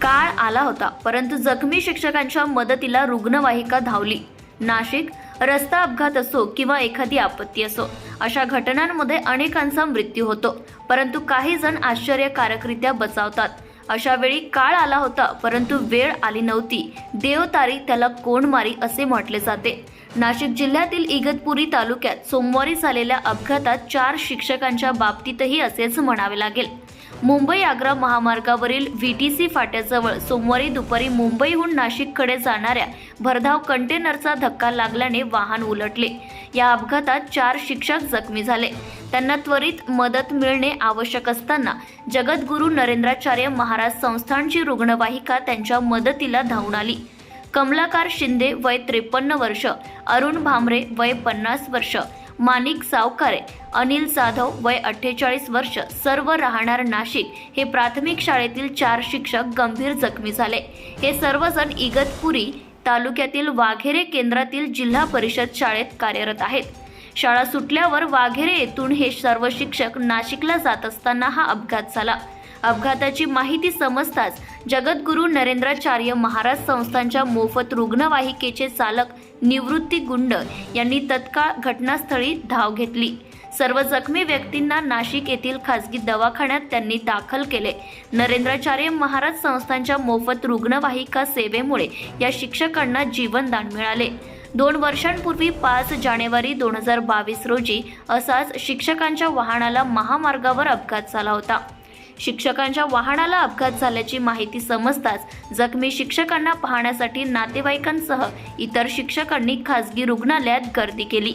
काळ आला होता परंतु जखमी शिक्षकांच्या मदतीला रुग्णवाहिका धावली. नाशिक रस्ता अपघात असो किंवा एखादी आपत्ती असो अशा घटनांमध्ये अनेकांचा मृत्यू होतो. परंतु काही जण आश्चर्यकारकरित्या बचावतात. अशा वेळी काळ आला होता परंतु वेळ आली नव्हती. देवतारी त्याला कोण मारी असे म्हटले जाते. नाशिक जिल्ह्यातील इगतपुरी तालुक्यात सोमवारी झालेल्या अपघातात चार शिक्षकांच्या बाबतीतही असेच म्हणावे लागेल. मुंबई आग्रा महामार्गावरील व्ही टी सी फाट्याजवळ सोमवारी दुपारी मुंबईहून नाशिककडे जाणाऱ्या भरधाव कंटेनरचा धक्का लागल्याने वाहन उलटले. या अपघातात चार शिक्षक जखमी झाले. त्यांना त्वरित मदत मिळणे आवश्यक असताना जगद्गुरू नरेंद्राचार्य महाराज संस्थानची रुग्णवाहिका त्यांच्या मदतीला धावून आली. कमलाकार शिंदे वय त्रेपन्न वर्ष अरुण भामरे वय पन्नास वर्ष माणिक सावकारे अनिल जाधव वय अठ्ठेचाळीस वर्ष सर्व राहणार नाशिक हे प्राथमिक शाळेतील चार शिक्षक गंभीर जखमी झाले. हे सर्वजण इगतपुरी तालुक्यातील वाघेरे केंद्रातील जिल्हा परिषद शाळेत कार्यरत आहेत. शाळा सुटल्यावर वाघेरे येथून हे सर्व शिक्षक नाशिकला जात असताना हा अपघात झाला. अपघाताची माहिती समजताच जगद्गुरू नरेंद्राचार्य महाराज संस्थांच्या मोफत रुग्णवाहिकेचे चालक निवृत्ती गुंड यांनी तत्काळ घटनास्थळी धाव घेतली. सर्व जखमी व्यक्तींना नाशिक येथील खासगी दवाखान्यात त्यांनी दाखल केले. नरेंद्राचार्य महाराज संस्थांच्या मोफत रुग्णवाहिका सेवेमुळे या शिक्षकांना जीवनदान मिळाले. दोन वर्षांपूर्वी पाच जानेवारी दोन हजार बावीस रोजी असाच शिक्षकांच्या वाहनाला महामार्गावर अपघात झाला होता. शिक्षकांच्या वाहनाला अपघात झाल्याची माहिती समजताच जखमी शिक्षकांना पाहण्यासाठी नातेवाईकांसह इतर शिक्षकांनी खासगी रुग्णालयात गर्दी केली.